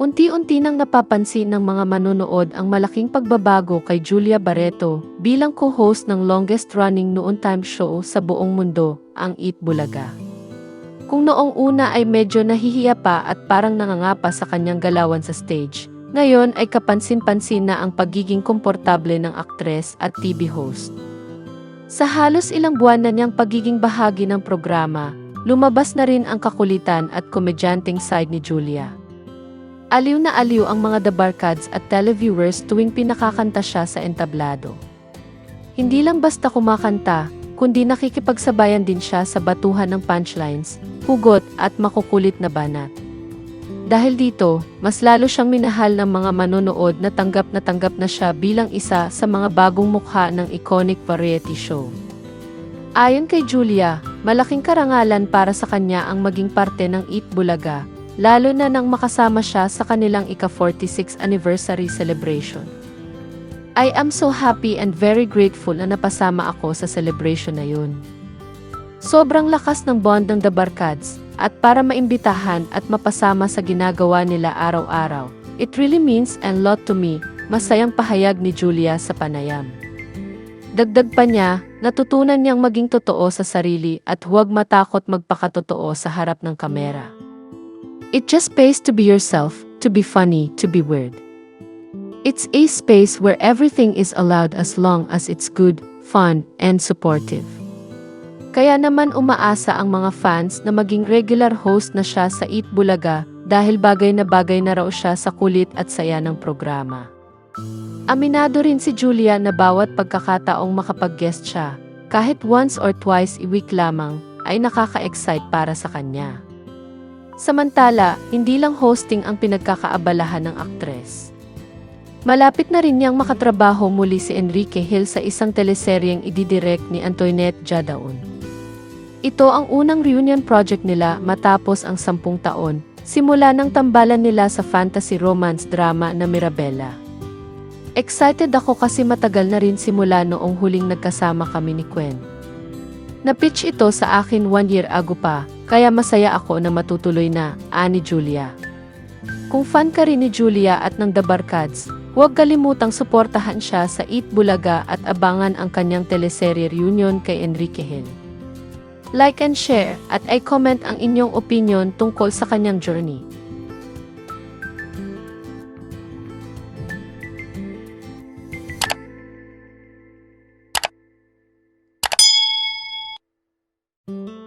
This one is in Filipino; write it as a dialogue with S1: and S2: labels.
S1: Unti-unti nang napapansin ng mga manonood ang malaking pagbabago kay Julia Barreto bilang co-host ng longest-running noon time show sa buong mundo, ang Eat Bulaga. Kung noong una ay medyo nahihiya pa at parang nangangapa sa kanyang galawan sa stage, ngayon ay kapansin-pansin na ang pagiging komportable ng aktres at TV host. Sa halos ilang buwan na niyang pagiging bahagi ng programa, lumabas na rin ang kakulitan at komedyanteng side ni Julia. Aliw na aliw ang mga dabarkads at televiewers tuwing pinakakanta siya sa entablado. Hindi lang basta kumakanta, kundi nakikipagsabayan din siya sa batuhan ng punchlines, hugot at makukulit na banat. Dahil dito, mas lalo siyang minahal ng mga manonood na tanggap na tanggap na siya bilang isa sa mga bagong mukha ng iconic variety show. Ayon kay Julia, malaking karangalan para sa kanya ang maging parte ng Eat Bulaga, lalo na nang makasama siya sa kanilang ika-46 anniversary celebration. I am so happy and very grateful na napasama ako sa celebration na yun. Sobrang lakas ng bond ng The Barkads, at para maimbitahan at mapasama sa ginagawa nila araw-araw, it really means a lot to me, masayang pahayag ni Julia sa panayam. Dagdag pa niya, natutunan niyang maging totoo sa sarili at huwag matakot magpakatotoo sa harap ng kamera. It just pays to be yourself, to be funny, to be weird. It's a space where everything is allowed as long as it's good, fun, and supportive. Kaya naman umaasa ang mga fans na maging regular host na siya sa Eat Bulaga dahil bagay na bagay na raw siya sa kulit at saya ng programa. Aminado rin si Julia na bawat pagkakataong makapag-guest siya, kahit once or twice a week lamang, ay nakaka-excite para sa kanya. Samantala, hindi lang hosting ang pinagkakaabalahan ng aktres. Malapit na rin niyang makatrabaho muli si Enrique Hill sa isang teleseryeng ididirect ni Antoinette Jadaon. Ito ang unang reunion project nila matapos ang sampung taon, simula ng tambalan nila sa fantasy romance drama na Mirabella. Excited ako kasi matagal na rin simula noong huling nagkasama kami ni Gwen. Na-pitch ito sa akin one year ago pa, kaya masaya ako na matutuloy na, ani Julia. Kung fan ka rin ni Julia at ng The Barkads, huwag kalimutang suportahan siya sa Eat Bulaga at abangan ang kanyang teleserye reunion kay Enrique Hill. Like and share at i-comment ang inyong opinion tungkol sa kanyang journey. thank you